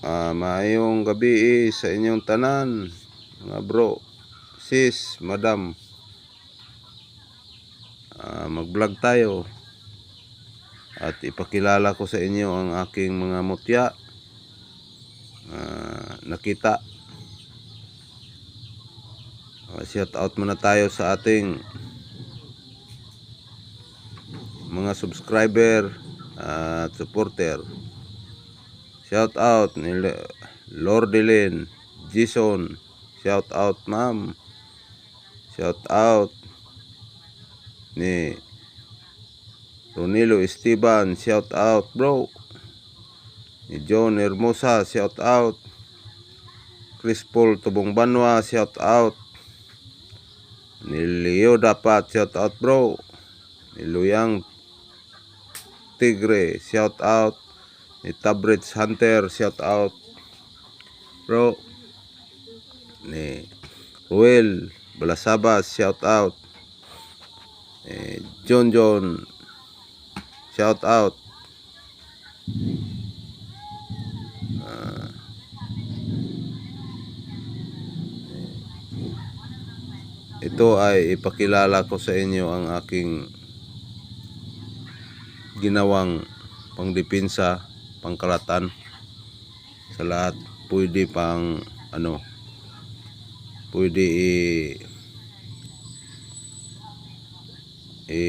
Ah, maayong gabi eh, sa inyong tanan, mga bro, sis, madam. Ah, mag-vlog tayo. At ipakilala ko sa inyo ang aking mga mutya. Ah, nakita. Ah, shout out muna tayo sa ating mga subscriber at supporter. Shout out ni Lordelin, Jason. Shout out ma'am. Shout out ni Ronilo Esteban. Shout out bro. Ni John Hermosa. Shout out. Chris Paul Tubong Banwa. Shout out. Ni Leo Dapat. Shout out bro. Ni Luyang Tigre. Shout out ni Tabridge Hunter shout out. Bro. Ni Ruel Balasabas shout out. Eh, John John shout out. Ah. ito ay ipakilala ko sa inyo ang aking ginawang pangdepensa pangkalatan sa lahat. Pwede pang ano pwede i i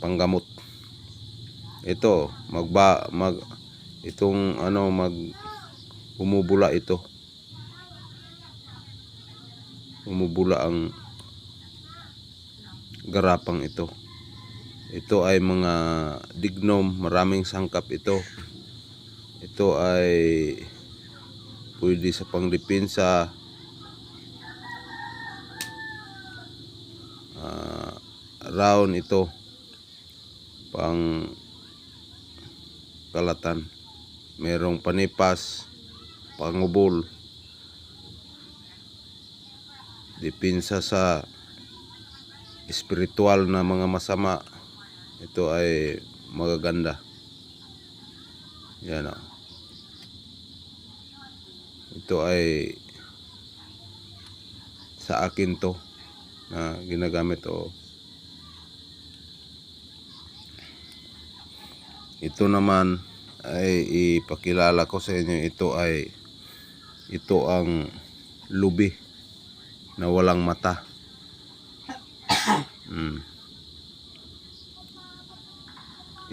panggamot. Ito magba mag itong ano mag bumubula ito. Bumubula ang garapang ito ito ay mga dignom, maraming sangkap ito. Ito ay pwede sa pangdepensa. Ah, round ito pang kalatan. Merong panipas, pangubol. Depensa sa espiritual na mga masama ito ay magaganda. Yan o ito ay sa akin to na ginagamit o ito naman ay ipakilala ko sa inyo. Ito ay ito ang lubi na walang mata. Mm.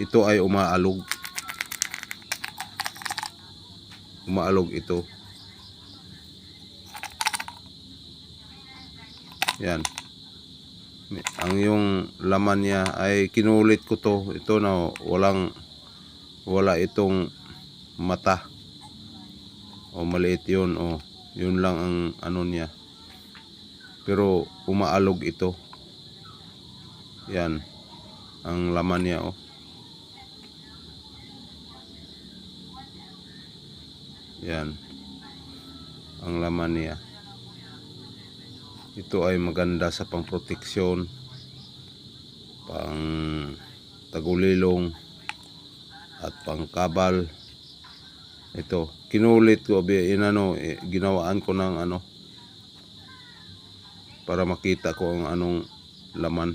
Ito ay umaalog. Umaalog ito. Yan. Ang yung laman niya ay kinulit ko to. Ito na walang wala itong mata. O maliit yun o. Yun lang ang ano niya. Pero umaalog ito. Yan. Ang laman niya oh Yan. Ang laman niya. Ito ay maganda sa pangproteksyon, pang tagulilong, at pangkabal. Ito, kinulit ko, inano, eh, ginawaan ko ng ano, para makita ko ang anong laman.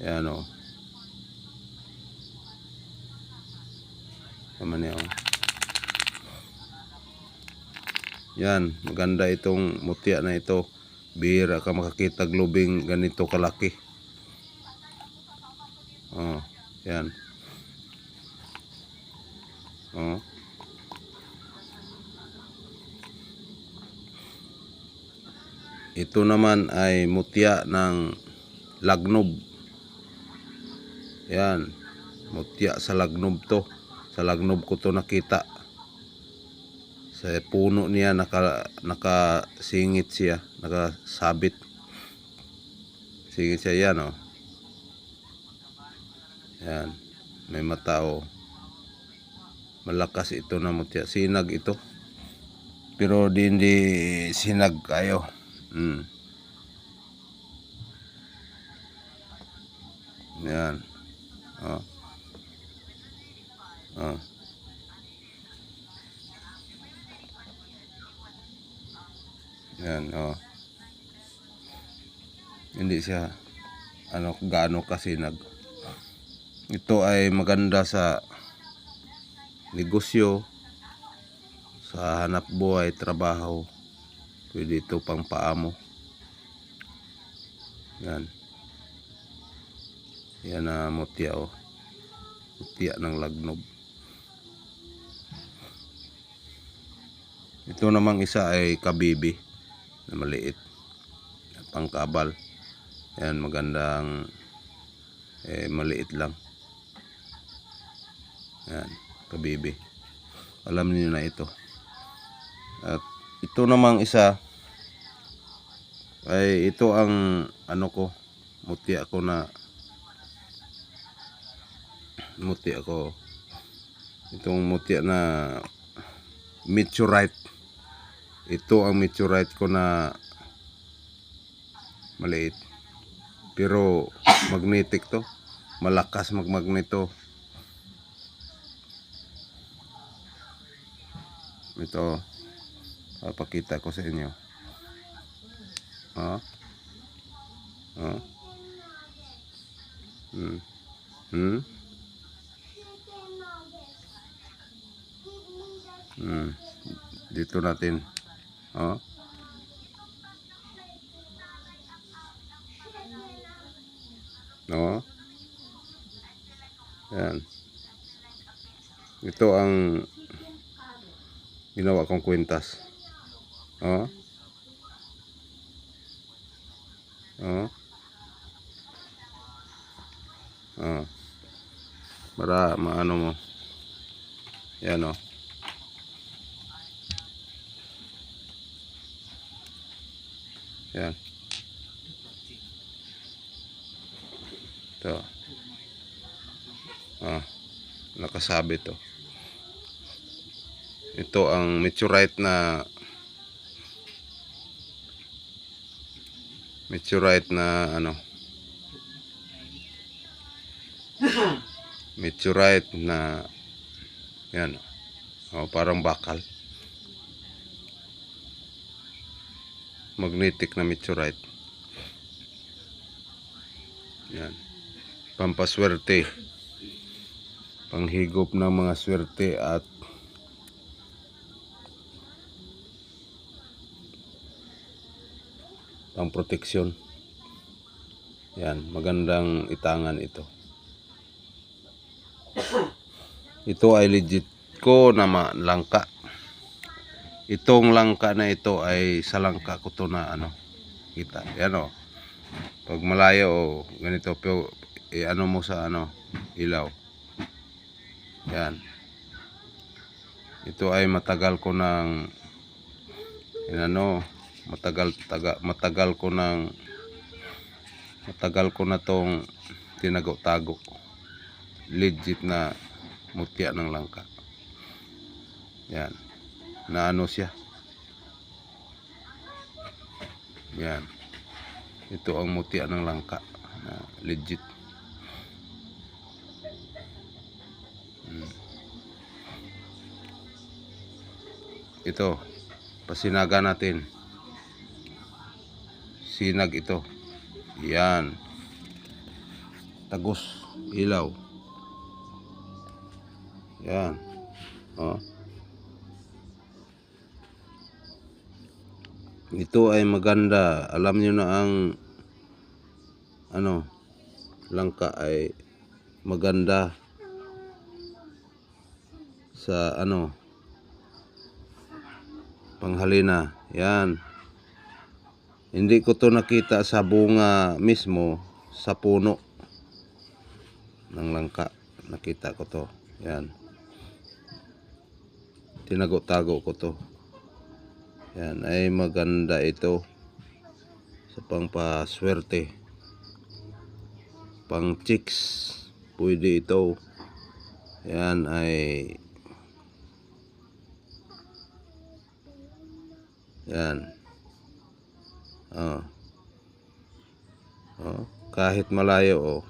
Yan o. Laman niya o. Yan, maganda itong mutya na ito. Bihira ka makakita globing ganito kalaki. Oh, yan. Oh. Ito naman ay mutya ng lagnob. Yan. Mutya sa lagnob to. Sa lagnob ko to nakita sa puno niya naka nakasingit siya nakasabit. Singit siya yan oh. Yan may mata oh. Malakas ito na mutya. Sinag ito. Pero di hindi sinag kayo. Mm. yan. Oh. Oh Yan, oh. Hindi siya ano gaano kasinag. Ito ay maganda sa negosyo, sa hanap buhay, trabaho. Pwede ito pang paamo. Yan. Yan na mutya oh. Mutya ng lagnob. Ito namang isa ay kabibi na maliit. Pangkabal. Yan magandang eh, maliit lang. Yan, kabibi. Alam niyo na ito. At ito namang isa ay ito ang ano ko mutya ko na mutya ko itong mutya na meteorite ito ang meteorite ko na maliit. Pero magnetic to. Malakas magmagneto ito papakita ko sa inyo. Ha? Ha? Hmm. Hmm? Hmm. Dito natin ha no? Yan. Ito ang ginawa kong kwintas. Oh oh oh para maano mo? Yan oh yan ito. Ah nakasabit to. Ito ang meteorite na meteorite na ano? Meteorite na yan. Oh, parang bakal magnetic na meteorite. Yan. Pampaswerte. Panghigop ng mga swerte at pang proteksyon yan magandang itangan ito. Ito ay legit ko na ma- langka itong langka na ito ay sa langka ko to na ano kita. Yan o pag malayo o ganito pero eh, ano mo sa ano ilaw. Yan ito ay matagal ko ng inano matagal taga, matagal ko ng matagal ko na tong tinago-tago legit na mutya ng langka. Yan na ano siya? Yan. Ito ang mutya ng langka na legit. Mm. ito pasinaga natin. Sinag ito. Yan. Tagos ilaw. Yan. Oh ito ay maganda. Alam nyo na ang ano langka ay maganda sa ano panghalina. Yan. Hindi ko to nakita sa bunga mismo sa puno ng langka. Nakita ko to. Yan. Tinago-tago ko to yan ay maganda ito sa pangpaswerte pang chicks pwede ito yan ay yan oh. Oh, kahit malayo oh.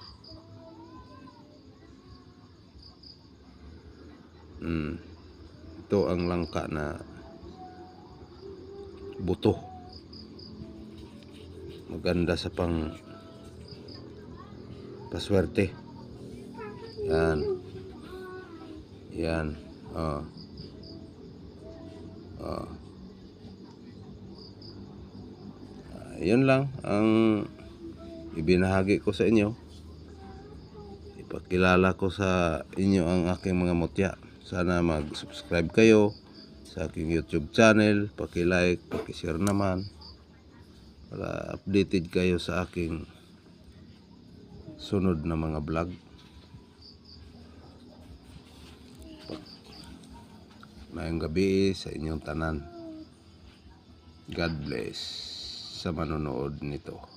Mm. Ito ang langka na buto. maganda sa pang paswerte. Yan. Yan. Oh. Oh. Ah, yun lang ang ibinahagi ko sa inyo. Ipakilala ko sa inyo ang aking mga mutya. Sana mag-subscribe kayo sa aking YouTube channel. Paki-like, paki-share naman. Para updated kayo sa aking sunod na mga vlog. Mayang gabi sa inyong tanan. God bless sa manonood nito.